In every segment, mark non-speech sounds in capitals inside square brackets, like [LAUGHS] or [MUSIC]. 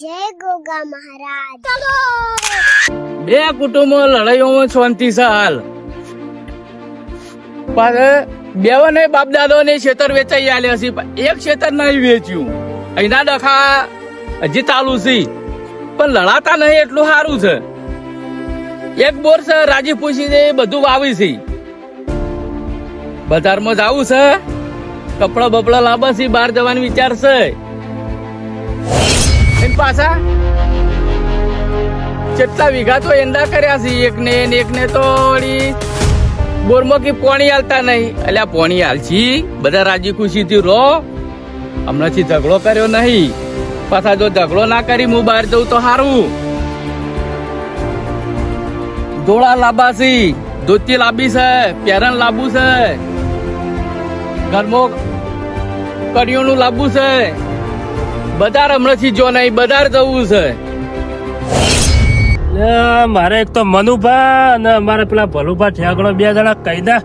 જય ગોગા મહારાજ. બે કુટુંબો લડાઈઓમાં શાંતિ છે હાલ પણ બેવને બાપ દાદો ને ખેતર વેચાઈ આલ્યા છે એક ખેતર નહીં વેચ્યું. અહીંના ડખા હજી ચાલુ છે. પણ લડાતા નહીં એટલું સારું છે. એક બોર છે રાજી પૂછી દે બધું વાવી છે. બજારમાં જવું છે કપડા બપડા લાંબા છે બહાર જવાનો વિચાર છે. એન પાછા? કેટલા વીઘા તો એંડા કર્યા છે? એક ને તો વળી બોરમાં કે પોણી હાલતા નહીં. અલ્યા પોણી હાલશી? બધા રાજી ખુશી રો, હમણાંથી ઝઘડો કર્યો નહીં. પાછા જો ઝઘડો ના કરી, હું બહાર જઉં તો સારું ધોળા લાંબા છે. ધોતી લાંબી છે. પેરણ લાંબુ છે. ઘરમાં કડિયોનું લાંબુ છે. બજાર હમણાંથી જો નહીં બજાર જવું છે. મારે એક તો મનુભા અને અમારે પેલા ભલુભા ઠેકડો બે જણા કહી દે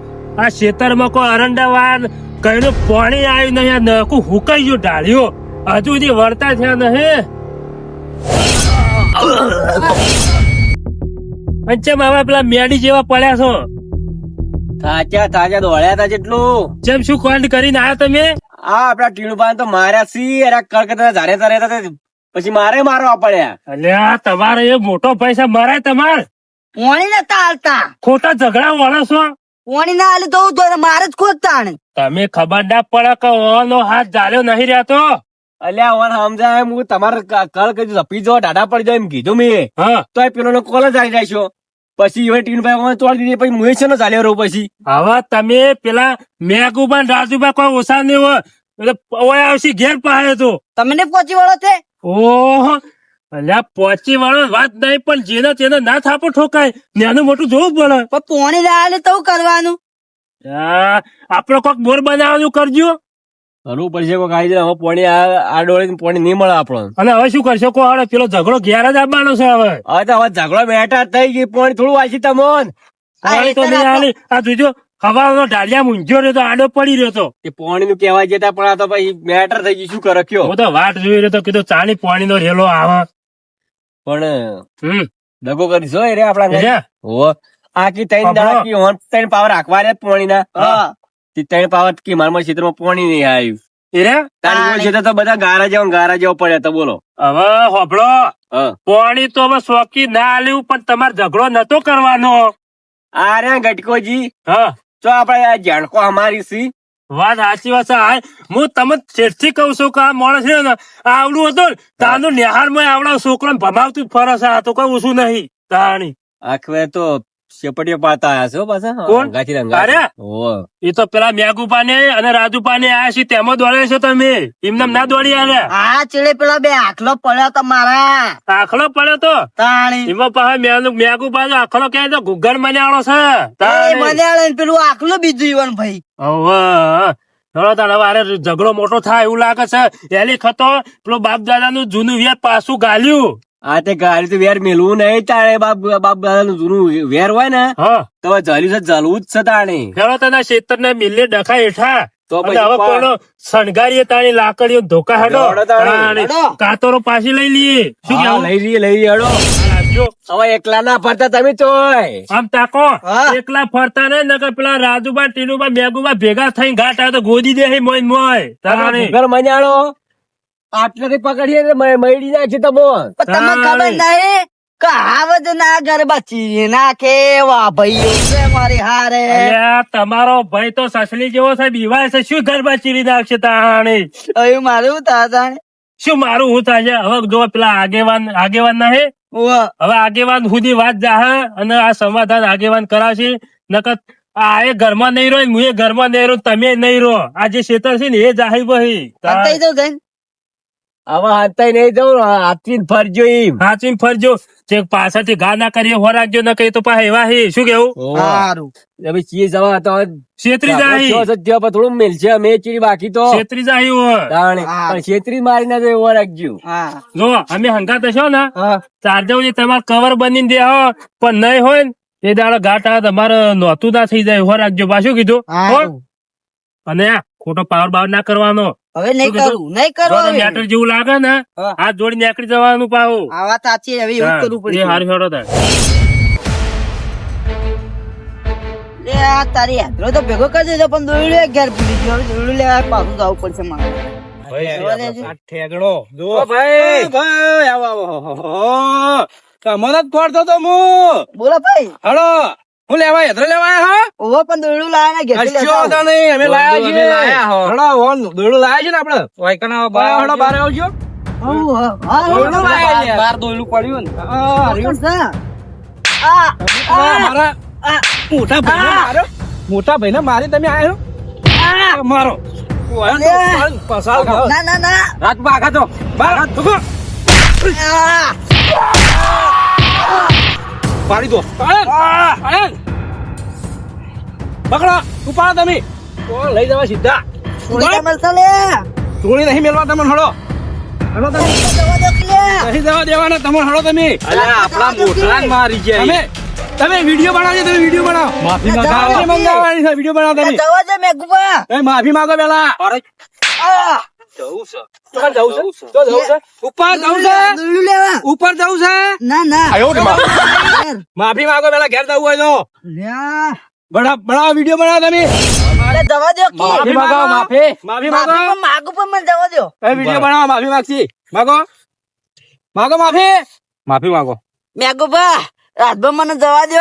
આ ખેતરમાં કોઈ અરંડાવાન કઈનું પાણી આવ્યું નહીં નકું હુકાઈ ગયું ઢાળ્યું. હજુ સુધી વળતા થયા નહીં. પંચે મામા પેલા મેડી જેવા પડ્યા છો? થાચા થાચા દોડ્યા હતા જેટલું. જેમ શું કોન્ડ કરીને આવ્યા તમે? આ આપડા ટીણુભાઈ તો માર્યા સી અરે કડકતા ધારે ધારે હતા પછી મારે મારવા પડ્યા. અલ્યા તમારે એ મોટો પૈસા મરાય તમાર? પોણી નતા હાલતા. ખોટા ઝઘડા વળો છો? પોણી ના હાલે તો તો મારે જ ખોદતા તમે ખબર ના પડે કે ઓનો હાથ જાલ્યો નહીં રહેતો? અલ્યા ઓન સમજાય હું તમારે કલ કળ કીધું ઝપી જો ડાડા પડી જાય એમ કીધું મેં. હા. તો એ પેલો કોલ જ આવી જાય છો પછી હવે ટીણભાઈ ઓન તોડી દીધી પછી મુએ છે ને ચાલ્યો રહું પછી. હવે તમે પેલા મેઘુબા રાજુભાઈ કોઈ ઓછા નહીં હોય. આવશે ઘેર પાડે તો. તમને પહોંચી વળો છે? ઓહો અલ્યા પોચી વાળો વાત નહીં પણ જેના તેના ના થાપો ઠોકાય. નાનું મોટું જોવું પડે. પણ પોણી લાવે તો કરવાનું? આપડે કોક બોર બનાવવાનું કરજો. કરવું પડશે કોક આવી જાય. હવે પોણી આ આ ડોળી પોણી નહીં મળે આપણો અને હવે શું કરશો કો હવે પેલો ઝઘડો ઘેર જ આવવાનો છે હવે. હવે તો હવે ઝઘડો બેઠા થઈ ગઈ પોણી થોડું વાંચી તમોન. આ જોજો. હવાનો ઢાલિયા મૂંઝ્યો રહ્યો તો આડો પડી રહ્યો તો. એ પોણી નું કહેવાય જતા પણ આ તો ભાઈ મેટર થઈ ગયું. શું કરે કયો? હું તો વાટ જોઈ રહ્યો તો કીધું ચાલી પાણી નો રેલો આવે. પણ હમ. દગો કરી જો રે આપડા ઘરે. એટલે? હો. આખી ત્રણ. દાડા કી હોન ત્રણ પાવર રાખવા રે પાણી ના હા. તે ત્રણ પાવર કી મારમા ક્ષેત્રમાં પોણી નહીં આવ્યું એ રે? તારી છે તો બધા ગારા જેવા ગારા જેવા પડ્યા તો બોલો. હવે હોભળો. પાણી તો હવે શોખી ના લેવું પણ તમારે ઝઘડો નતો કરવાનો. આ રે ગટકોજી. હા. તો આપડે આ જાણકો અમારી સી. વાત સાચી વાત છે હું તમે શેઠથી કહું છું કે આ માણસ છે ને આવડું હતું તાનું નિહાળમાં આવડા છોકરા ભમાવતું ફરસ આ તો કઈ ઓછું નહીં. તાણી. આખરે તો શેપટીઓ પાતા આયા છે પાછા? કોણ? અરે! રંગા હો એ તો પેલા મેગુપા ને અને રાજુપા ને આયા છે તેમાં દોડે છે તમે. એમને ના દોડી આલે. આ ચેડે પેલા બે આખલો પડ્યો તો મારા. આખલો પડ્યો તો? તાણી. એમાં પાછા મેનુ મેગુપા આખલો ક્યાં તો ગુગળ મને આળો છે. એ તાણી. મને આલે ને પેલું આખલો બીજું ઈવન ભાઈ. ઓહો ચલો તાર હવે ઝઘડો મોટો થાય એવું લાગે છે. એલી ખતો પેલો બાપ દાદા નું જૂનું વ્યાજ પાછું ગાલ્યું. આ તે ગાડી તો વેર મેલવું નહીં તાણે બાપ બાપ દાદા નું જૂનું વેર હોય ને હા. તો હવે જલ્યું છે જલવું જ છે તાણે. ખેડો તને ખેતર ને મિલે ડખા હેઠા. તો હવે શણગારીએ તાણી લાકડીઓ ધોકા હેડો. કાતરો પાછી લઈ લઈએ. શું કેવું લઈ લઈએ લઈ રહીએ હેડો. હવે એકલા ના ફરતા તમે ચોય આમ તાકો એકલા ફરતા ને નકર પેલા રાજુબા ટીનુબા મેગુબા ભેગા થઈ ઘાટ આવે તો ગોદી દે હે મોય મોય. તાણી. ઘર મજાડો આટલેથી પકડીએ ને મ- મયડી નાખી તમો તમને. ખબર નહીં કહાવત ના ગરબા ચીરી નાખે વા ભાઈ છે મારી હારે. તમારો ભાઈ તો સસલી જેવો છે બીવાય છે શું ગરબા ચીરી નાખશે તાણી? હવે મારું તાતાણે શું મારું હું થાય છે? હવે જો પેલા આગેવાન આગેવાન ના હે. હવે આગેવાન સુધી વાત જાહે અને આ સમાધાન આગેવાન કરાવશે. નકર આ એ ઘરમાં નહીં રહો હું એ ઘરમાં નહીં રહું તમે નહીં રહો આ જે ક્ષેત્ર છે ને એ જાહી બહી અંતાઈ તો હવે હાથાઈ નહીં જવું હાથી ફરજો એમ. હાચીને ફરજો. જે પાછળથી ઘા ના કરીએ હો રાખજો ના કઈ તો પાછા એવા હે. શું કેવું? સારું. હવે ચીએ જવા તો છેતરી જાહી. છ સત્ય પર થોડું મિલશે અમે ચીરી બાકી તો. છેતરી જાહી હોય. પણ છેતરી મારી ના એવો રાખજો. હા. જો અમે હંગાત હશો ને હા. જે તમાર કવર બની દે હો. પણ નહીં હોય ને એ દાડો ગાટા આવે તમારે નોતું ના થઈ જાય. હો રાખજો. પાછું કીધું. હો? અને આ ખોટો પાવર બાવર ના કરવાનો. હવે નહીં કરું નહીં કરું હવે. મેટર જેવું લાગે ને હાથ જોડી નીકળી જવાનું પાવું આ વાત સાચી હવે એવું કરવું પડે હાર ફેરો લે આ તારી યાત્રા તો ભેગો કરી દેજો પણ એક ઘેર ભૂલી ગયો. દોયડું લેવા પાછું જવું પડશે મારે. જવા દેજો. ભાઈ. ભાઈ આવો આવો તમને જ ફોડતો તો હું. બોલો ભાઈ. હલો હું લેવા યંત્ર લેવા આયા હા? ઓવો પણ દોડું લાયા ને ઘેરથી લેતા આવો. નહીં અમે લાયા અમે છીએ. લાયા હો. હડા ઓન દોડું લાયા છે ને આપણે? હલો બાર આવજો. આવું, હા, હા, દોયડું હા, લાયા છે. બાર દોડું પડ્યું ને. આ, મારા આ, મોટા ભાઈ મારો. મોટા ભાઈને મારી તમે આયો આ, મારો. પસાર કરો. ના ના ના. રાત ભાગા તો. આ, પાડી દો. પાડે પકડો ઉપાડો તમે. લઈ જવા સીધા. ઉડીકા મળશે લે ચોરી નહીં મેળવા તમને હળો. હળો તમે. જવા દો કે લે. નહીં જવા દેવાના તમને હળો તમે. આપણા મોટલા મારી ગયા. તમે તમે વીડિયો બનાવજો તમે વીડિયો બનાવો. માફી છે વીડિયો બનાવો તમે. જવા દે માફી માંગો પેલા. આ, જવું છે. ઉપર જવું છે. તો જવું છે. ઉપર જવું છે. લેવા. ઉપર જવું છે. ના ના. માફી માંગો પેલા ઘેર જવું હોય તો. બડા બડા વીડિયો બનાવો તમે. જવા દો માફી માંગો માફી માફી. માંગો. પણ મને જવા દો એ વીડિયો બનાવો માફી માંગશી. માંગો. માંગો માફી. માફી માંગો. મેઘુબા રાતભર મને જવા દો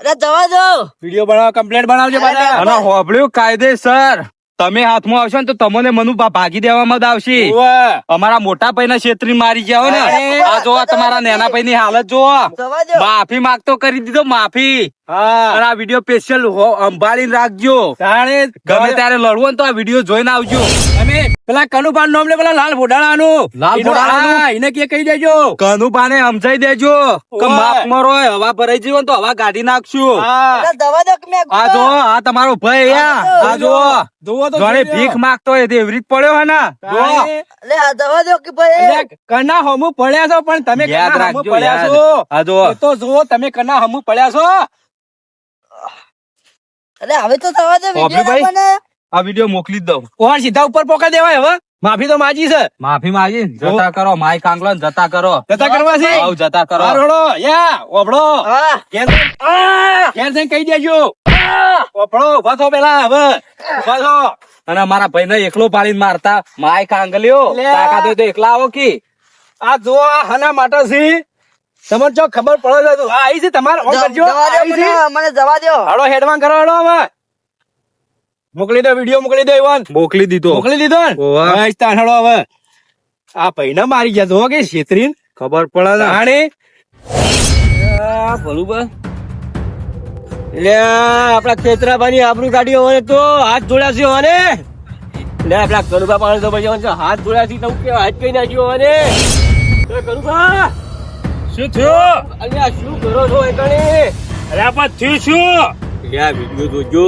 અરે જવા દો વીડિયો બનાવો કમ્પ્લેટ બનાવજો અને હોબળ્યું કાયદેસર. તમે હાથમાં આવશો ને તો તમને મનુ ભાગી દેવામાં જ આવશે. અમારા મોટા ભાઈ ના છેતરી મારી ગયા ને. આ જોવા તમારા નેના ભાઈ ની હાલત જો માફી માંગતો કરી દીધો માફી. હા. અને આ વીડિયો સ્પેશિયલ સંભાળીને રાખજો. તાણે ગમે ત્યારે લડવો ને તો આ વીડિયો જોઈને આવજો. અને પેલા કનુભાન નોમ લે પેલા લાલ ભોડાણાનું. લાલ ભોડાળા એને કે કહી દેજો. કનુભાને સમજાઈ દેજો કે માફ મરો હવા ભરાઈ ગયો તો હવા કાઢી નાખશું. હા. અરે જવા દો કે મેઘુબા. આ જો આ તમારો ભાઈ આ આ જો તો જોડે ભીખ માંગતો હોય તે એવી રીત પડ્યો હે ને. જો લે, આ જવા દો કે ભાઈ કના હમુ પડ્યા છો પણ તમે કના હમુ પડ્યા છો? આ જો તો જો તમે કના હમુ પડ્યા છો? અરે હવે તો થવા દે વિડિયો ભાઈ? આ વિડિયો મોકલી જ દઉં. કોણ સીધા ઉપર પોકા દેવાય હવે? માફી તો માજી છે. માફી માજી જતા કરો માય કાંગલો જતા કરો. જતા કરવા છે? આવ જતા કરો. હારોડો યા હા. ઘેર જઈને- કહી દેજો. ઓભળો ઊભા થો પેલા હવે. ઊભા થો. અને મારા ભાઈ ને એકલો પાડીને મારતા. માય કાંગલ્યો. તાકાત હોય તો એકલા આવો કે? આ જો આ હના માટે છે. તમને જો ખબર પડે તો આ આઈ છે તમારે ઓન કરજો મને જવા દો. હાડો હેડવાન કરો હાડો હવે. મોકલી દો વીડિયો મોકલી દો ઈવન. મોકલી દીધો. મોકલી દીધો ને? તાણ હાડો હવે. આ પૈના મારી ગયા જો કે છેતરીન. ખબર પડે ને. જાણે ભલું બસ લે આપડા ખેતરાભાઈ આબરૂ કાઢ્યો હોય તો હાથ જોડાશે હોને. લે આપડા કનુભા પાણી તો ભાઈ હાથ જોડાશે તો કે હાથ કઈ નાખ્યો હોને. એ કનુભા! શું થયું? અલ્યા શું કરો છો એકણે? અરે પણ થયું શું? લે વિડિયો જોજો.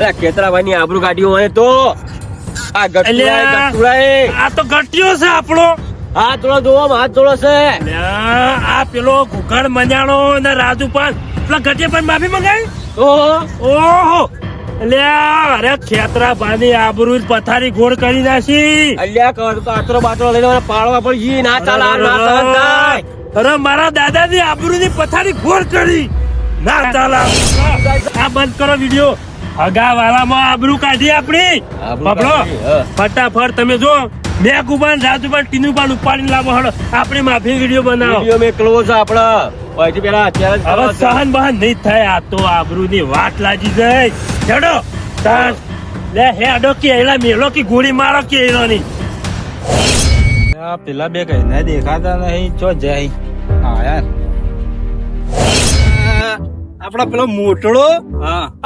અરે ખેતરાભાઈ ની આબરૂ કાઢ્યું હોય તો? આ ગટુરાય અલ્યા. ગટુરાય આ તો ઘટ્યો છે આપણો. હાથ થોડો જોવો હાથ થોડો છે. આ પેલો ઘુઘડ મજાણો ને રાજુ પણ પેલા ઘટે પણ માફી મંગાવી? ઓહો. ઓહો. લ્યા અરે ખેતરા બાની આબરૂ પથારી ગોળ કરી નાખી. અલ્યા કાતરો બાતરો લઈને મને પાડવા પડી ના ચાલે આ ના ચાલે અરે મારા દાદાની આબરૂ ની પથારી ગોળ કરી. ના ચાલા. આ બંધ કરો વીડિયો. હગા વાળામાં આબરૂ કાઢી આપણી. હા. ફટાફટ તમે જો મેં કુબાન રાજુબાન ટીનુબાન ઉપાડીને લાવો હળો. આપણે માફી વીડિયો બનાવો. વીડિયો મેં ક્લોઝ છે આપડે પેલા અત્યારે હવે સહન બહન નહીં થાય આ તો આબરૂની વાત લાગી જાય. ચડો તાસ. લે હેડો કે એલા મેલો કે ગોળી મારો કે એલો ની પેલા બે કઈ ના દેખાતા નહીં ચો જાય હા યાર. આપડો પેલો મોટડો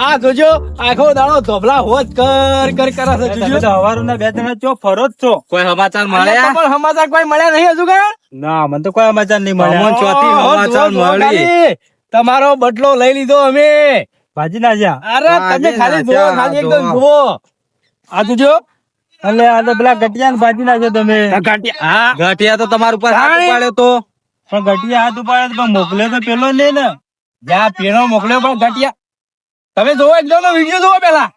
આ જોજો આખો દાડો ધોબલા હોત કર કર કરે છે જોજો. હવારના બે જણા ચો ફરો જ છો. કોઈ સમાચાર અલ્યા, પણ સમાચાર કોઈ મળ્યા નહીં હજુ કઈ? ના મને તો કોઈ સમાચાર નહીં અમોન ચોથી સમાચાર મળી. તમારો બટલો લઈ લીધો અમે. ભાજી ના જા અરે તમે ખાલી જુઓ ખાલી એકદમ જુઓ. આ જોજો એટલે આ તો પેલા ગટિયા ને ભાજી નાખ્યો તમે. હા. ગટિયા તો તમારા ઉપર હાથ. ઉપાડ્યો તો. પણ ગટિયા હાથ ઉપાડ્યો તો પણ મોકલ્યો તો પેલો ને ને. જ્યાં પેનો મોકલ્યો પણ ઘટિયા. તમે જોવો એકદમ વીડિયો જોવો પેલા.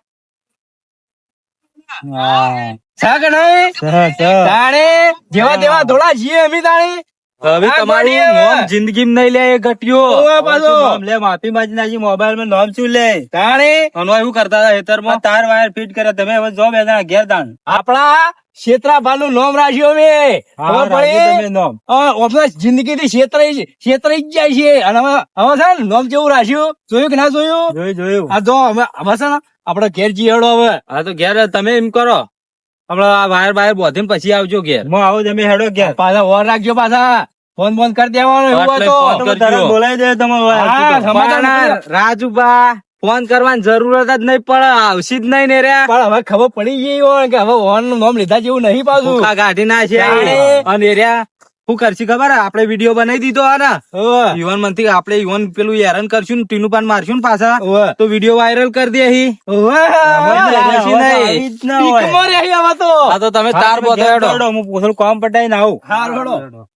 જેવા તેવા ધોળા છીએ અમે તાણે. હવે હા, તમારું ગોળી હવે. નોમ જિંદગીમાં નહીં લે એ ગટ્યો પાછો. લે માફી નાખી મોબાઈલમાં નોમ શું લે? તાણે અને એવું કરતા હતા હેતરમાં તાર વાયર ફિટ કર્યા તમે હવે જો બે જણા ઘેર દાણ આપણા ક્ષેત્રાભાનું નામ રાખ્યું અમે. ઓફિસ જિંદગીથી છેતરાઈ છેતરાઈ જ જાય છે. અને હવે હવે છે ને નામ રાખ્યું? જોયું કે ના જોયું? જોયું જોયું. આ જો હવે હવે છે ને આપણે ઘેર જઈએ હેડો હવે. હા તો ઘેર તમે એમ કરો. આપડે આ વાયર બાયર બોધીને પછી આવજો ઘેર. હું આવું તમે હેડો ઘેર. પાછા ઓર રાખજો પાછા. ફોન ફોન કરી દેવાનો બોલાવી દે તમે રાજુબા ફોન કરવાની જરૂરત જ નહીં પડે આવશે જ નહીં ને રે. પણ હવે ખબર પડી ગઈ હોય કે હવે ઓન નોમ લીધા જેવું નહીં પાછું. કાઢી ના છે. અને રહ્યા શું કરશી ખબર? આપણે વીડિયો બનાવી દીધો હા યુવન મંથી આપડે મનથી આપણે પેલું હેરાન કરશું ને ટીનું પાન મારશું ને પાછા. તો વીડિયો વાયરલ કરી દે તો તમે તાર બધો હું પોસલ કામ પટાઈને આવું. હારું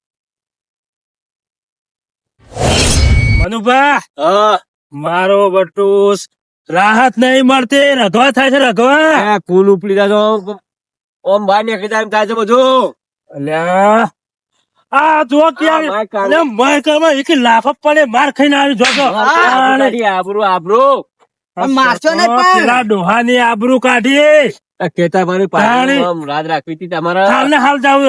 મનુભા. હા, મારો બટુસ. રાહત નહીં મળતી રઘવા થાય છે રઘવા. કુલ ઉપલી જાય ઓમ ભાઈ ને કીધા એમ થાય છે બધું. અલ્યા. આ જો ક્યાં માય કાળું. અલ્યા એક લાફો પડે માર ખાઈને આવી જોજો. આબરૂ આબરૂ, મારશો ને પેલા ડોહાની આબરૂ કાઢી. આ મારી પાણી પાછળ રાત રાખવી હતી તમારા. હાલ ને હાલ જાવ.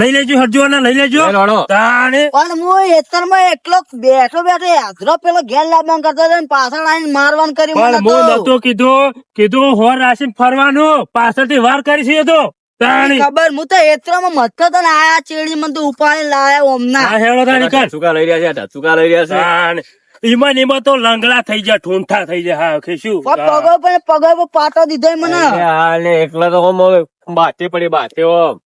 લઈ લેજો હરજો ને લઈ લેજો. તાણે. પણ હું ખેતરમાં એકલો બેઠો બેઠો હાજરો પેલો ઘેર લાભમાં કરતો હતો પાછળ આવીને મારવાનું કરી પણ હું નતો કીધું કીધું હોર રાશી ફરવાનું. પાછળથી વાર કરી છે તો. ખબર હું તો એતરમાં હતો ને આ ચેડી મને તો ઉપાડી લાયા ઓમના. હેડો હેળો તાણી કર ચુકા લઈ રહ્યા છે ચુકા લઈ રહ્યા છે? તાણ. એમાં તો લંગડા થઈ જાય ઠૂંઠા થઈ જાય હા કે શું? પગો પણ પગો પાટો દીધો મને. અરે હા, ને એકલા તો ઓમ હવે બાતે પડી બાતે ઓમ.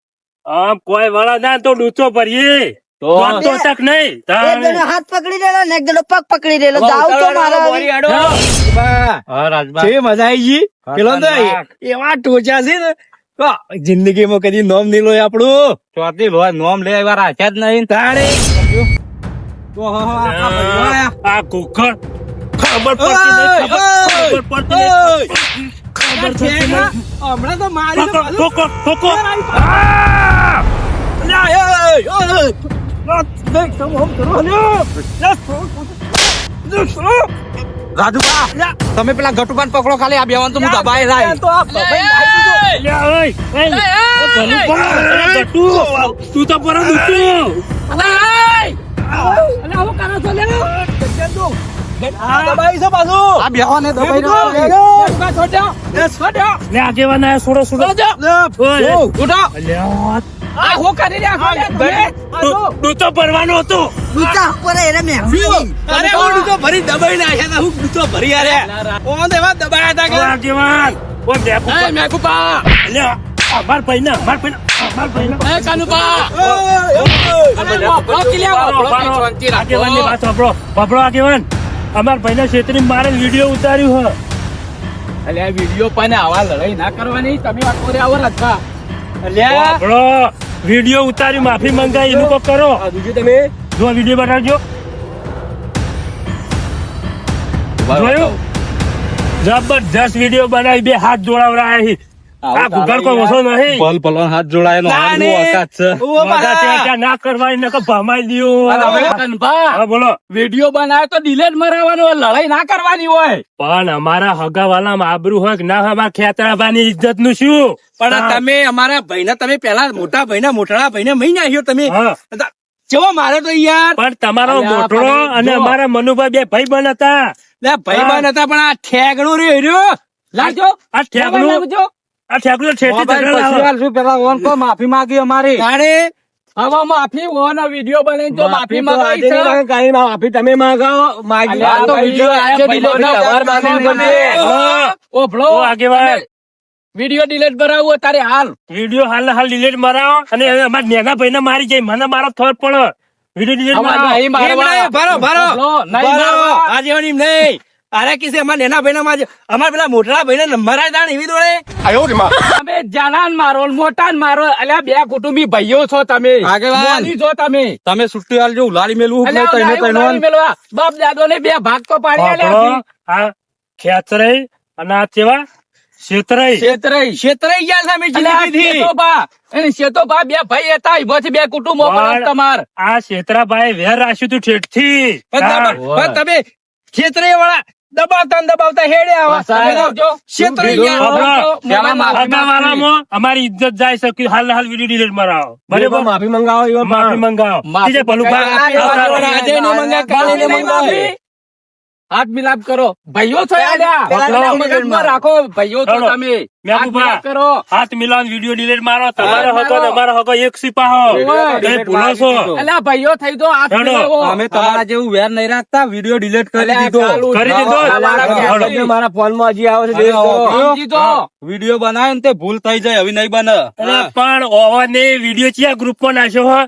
આમ કોઈ વાળા ના તો ડૂચો ભરીએ તો? તો તક નહીં. તારે હાથ પકડી રહેલો ને એક જણો પગ પકડી રહેલો. જાવ તો મારા બોરી આડો. હા. રાજબા કેવી મજા આવી ગઈ? પેલો તો એવા ટોચા છે ને. જિંદગીમાં કદી નોમ નહીં લો આપણું. ચોથી નોમ લે એવા રાખ્યા જ નહીં તાણે. આ કુકર ખબર પડતી નહીં ખબર- પડતી નહીં. ખબર પડતી નહીં. હમણાં તો મારી તો ઠોકો, ઠોકો, ઠોકો. તમે પેલા ગટુપાન પકડો ખાલી આ બેવાન તો હું દબાઈ લાય અલ્યા, ઓય, ઓય. ઓ, ભલું પણ, તું તો પર ઊંચું. આ બેવાને દબાઈ લે, આગેવાન આયા, છોડો, છોડો. ઓય, અલ્યા, તું- તું તો ભરવાનો હતો. ઊંચા ઉપર એને મેહવી અરે હું ડૂચો ભરી દબાઈ નાખ્યા હતા. હું ડૂચો ભરી આરે ઓમ તો એવા દબાયા હતા ઓ, ભાઈ ના ઓ, ભાઈ અમાર ભાઈને, અમાર ભાઈને, અમાર આગેવાનની વાત સાંભળો. સાંભળો, આગેવાન. અમાર ભાઈને છેતરીને મારે વીડિયો ઉતાર્યું હ અલ્યા વીડિયો પણ આવા લડાઈ ના કરવાની તમે આ કોરે આવો રથા અલ્યા સાંભળો વીડિયો ઉતારી માફી મંગાઈ એનું કોક કરો આ બીજું તમે જો વીડિયો બતાવજો જોયું જબરજસ્ત વીડિયો બનાવી બે હાથ જોડાવડા છે. આ ગુગળ કોઈ ઓછો નહીં. ભલ ભલો હાથ જોડાયેલો તાણે. છે. ત્યાં ના કરવાની નકર ભમાઈ દ્યો. બોલો. વીડિયો બનાવ્યો તો ડિલેટ મરાવવાનો લડાઈ ના કરવાની હોય. પણ અમારા હગાવાલા આબરૂ હોય કે ના અમારા ખેતરાબાની ઇજ્જતનું શું? પણ તમે અમારા ભાઈને તમે પેલા મોટા ભાઈ ના મોટા ભાઈને મહી નાખ્યો તમે. જો મારે તો યાર? પણ તમારો મોટો અને અમારા મનુભાઈ બે ભાઈ બન હતા. ભાઈ બન હતા પણ આ ઠેગડું રહ્યો લાગજો આ ઠેકડું લાગજો આ ઠેકડું ઠેઠી ઝઘડા પછી પેલા ઓન કો માફી માંગી અમારી તાણે હવે માફી હોવાનો વિડિયો બનાવીને તો માફી આજે મંગાવી નહીં માફી તમે માંગાવો માગી આ તો વિડિયો આજે. ઓ ભલો આગેવાન વીડિયો ડિલેટ કરાવવો તારે હાલ વીડિયો હાલ હાલ ડિલીટ મરાવો અને હવે અમારા નેના ભાઈને મારી જાય મને મારો થોર પડે વીડિયો ડિલીટ મરાવો નહીં મારવા. ભરો, ભરો. નહીં ભરો. મારવા. આ નહીં. અરે કિસે અમાર નેના ભાઈના માં અમાર પેલા મોટા ભાઈને નંબર આયા તા ને એવી દોડે તમે જાનાન મારો મોટાન મારો અલ્યા બે કુટુંબી ભાઈઓ છો તમે આગેવાન. મોની છો તમે તમે સુટ્ટી આલજો ઉલાડી મેલું હું તઈને તઈને મેલવા. બાપ દાદો ને બે ભાગ તો પાડી આલે. આ ખેતરે અને આ કેવા શેતરાઈ શેતરાઈ શેતરાઈ ગયા છે અમે અલ્યા, જિંદગીથી. શેતોભા. અને શેતોભા બે ભાઈ હતા એમાંથી બે કુટુંબો પણ તમાર આ શેતરાભાઈ વેર રાખ્યું તું ઠેઠથી પણ તમે- પણ તમે ક્ષેત્રે વાળા દબાવતા દબાવતા હેડે આવા. અમારી ઇજ્જત જાય છે કે હાલ હાલ વીડિયો ડિલીટ મરાવો. બરાબર? માફી મંગાવો માફી મંગાવો. ભલું હાથ મિલાપ કરો. ભાઈઓ મગજમાં રાખો. ભાઈઓ છો તમે. મેં કરો. હાથ મિલાવ વીડિયો ડિલીટ મારો. તમારો હકો મારો. હકો એક સિપાહો ભૂલો છો. અલ્યા ભાઈઓ થઈ તો હાથ મિલાવો. અમે તમારા જેવું વેર નહીં રાખતા વીડિયો ડિલીટ કરી દીધો. કરી દીધો. અલ્યા, હેડો. હેડો. તમે મારા ફોનમાં હજી આવે છે. વીડિયો બનાવે ને તે ભૂલ થઈ જાય હવે નહીં બને. પણ પણ ઓવને વીડિયો ચિયા ગ્રુપમાં નાખ્યો હો?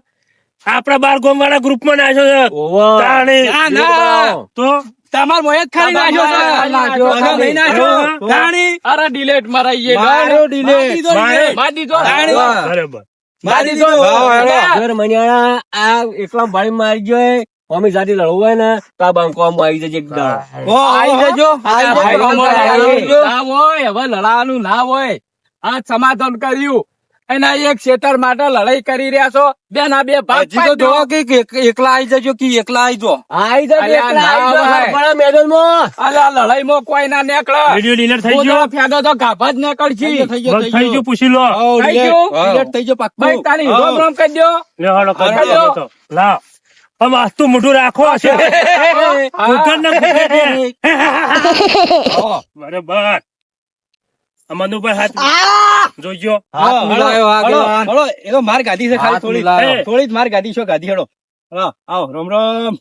આપડા બાર ગોમ વાળા ગ્રુપમાં નાખ્યો છે. ઓવા. તાણે. ના, ના. તો? તમાર જ ખાલી નાખ્યો છે. નાખ્યો. તાણી. અરે delete મરાઈએ. મારો ડિલેટ મારે. દીધો. બરાબર. મારી દીધો. ઘર મણિયાળા આ એકલા ભાઈ મારી ગયો અમે જાતિ લડવું હોય ને તો આ બંકો આવી જજો આવી જજો. હવે લડાવાનું ના હોય. આ સમાધાન કર્યું. એના એક ક્ષેત્ર માટે લડાઈ કરી રહ્યા છો. બેન આ બે ભાગ તો જોવો કે એકલા આવી જજો કે એકલા આવી જો. આવી જજો એકલા ના આવી જશે હોય. માં મેદાનમાં. અલ્યા લડાઈમાં કોઈ ના નીકળે. વિડિયો ડિલીટ થઈ ગયો. ફેદો તો ગાભા જ નીકળશી. ગયો થઈ ગયું પૂછી લો. થઈ ગયો? ગયું? થઈ ગયો પાક્કું. ભાઈ તારી. રોમ રોમ કરી દો. લે હાલો કરી. દો તો. લાવ આમ આસ્તું મોઢું રાખો. [LAUGHS] છે. બરાબર. આ મનુભાઈ હાથ જોજો. હાથ મિલાયો આગેવાન. હળો, એ તો માર ગાધી છે ખાલી થોડી થોડી જ માર ગાધી છો ગાધી હેડો હળો, આવો રોમ રોમ.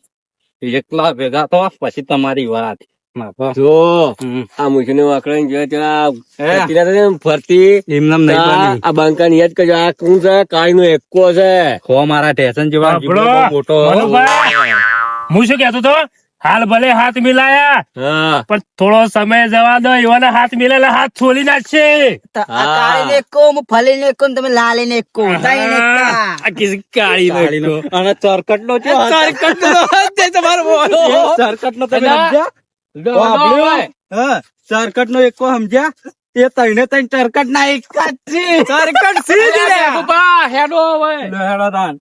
એકલા ભેગા તો પછી તમારી વાત. જો આ ત્યાં ફરતી ના ને એમનેમ નહીં આ યાદ કરજો આ કોણ છે? કાળી નો એકો છે. હો મારા ટેશન જેવા. મોટો હું. શું કેતો તો હાલ ભલે હાથ મિલાયા પણ થોડો સમય જવા દો એવાના હાથ મિલાયેલા હાથ છોલી નાખશે. કાળી ને એકો ફલી ને એકો ને તમે લાલી ને એકો ત્રણ ને એકા. આ કિસી કાળી નો અને ચરકટનો ચો ચરકટનો તમે સમજ્યા? એકો સમજ્યા? એ તઈને ત્રણ ચરકટ ના એક જ છે. ચરકટ છે રે. અલ્યા, હેડો હવે હેડો તાન.